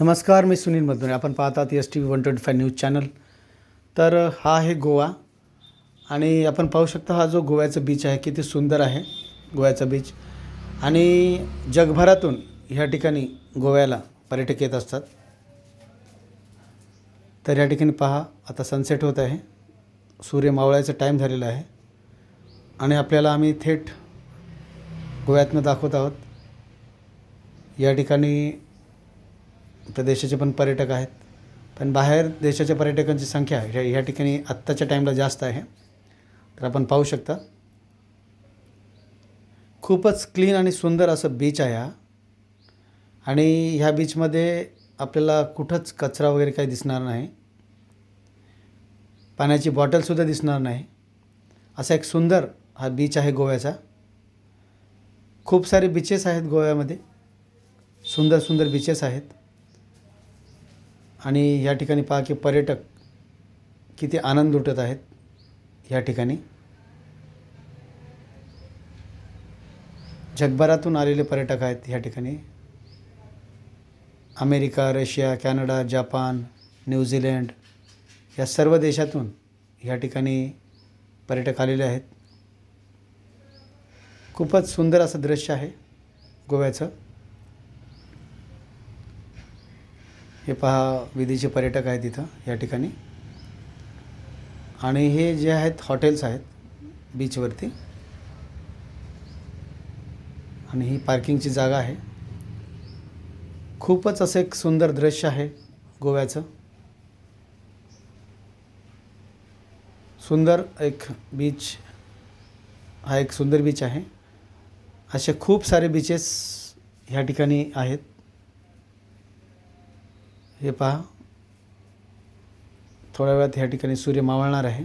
नमस्कार मी सुनील मधुने. आपण पाहतात S T V one twenty five news channel तर हा आहे गोवा. आणि आपण पाहू शकता हा जो गोव्याचा बीच आहे किती सुंदर आहे गोव्याचा बीच आणि जगभरातून ह्या ठिकाणी गोव्याला पर्यटक येत असतात. तर या ठिकाणी पहा आता सनसेट होत आहे. सूर्य मावळायचा टाईम झालेला आहे. आणि आपल्याला आम्ही थेट गोव्यातनं दाखवत आहोत. या ठिकाणी त्या देशाचे पण पर्यटक आहेत. पण बाहेर देशाच्या पर्यटकांची संख्या ह्या ह्या ठिकाणी आत्ताच्या टाईमला जास्त आहे. तर आपण पाहू शकता. खूपच क्लीन आणि सुंदर असं बीच आहे हा. आणि ह्या बीचमध्ये आपल्याला कुठंच कचरा वगैरे काही दिसणार नाही. पाण्याची बॉटलसुद्धा दिसणार नाही. असा एक सुंदर हा बीच आहे गोव्याचा. खूप सारे बीचेस आहेत गोव्यामध्ये. सुंदर सुंदर बीचेस आहेत. आणि या ठिकाणी पहा की पर्यटक किती आनंद लुटत आहेत या ठिकाणी. जगभरातून आलेले पर्यटक आहेत या ठिकाणी. America Russia Canada Japan New Zealand या सर्व देशातून या ठिकाणी पर्यटक आलेले आहेत. खूपच सुंदर असं दृश्य आहे गोव्याचं. हे पहा विदेशी पर्यटक आहेत इथं या ठिकाणी. आणि हे जे आहेत हॉटेल्स आहेत बीचवरती. आणि ही पार्किंगची जागा आहे. खूपच असं एक सुंदर दृश्य आहे गोव्याचं. सुंदर एक बीच हा एक सुंदर बीच आहे. असे खूप सारे बीचेस ह्या ठिकाणी आहेत. हे पहा. थोड्या वेळात ह्या ठिकाणी सूर्य मावळणार आहे.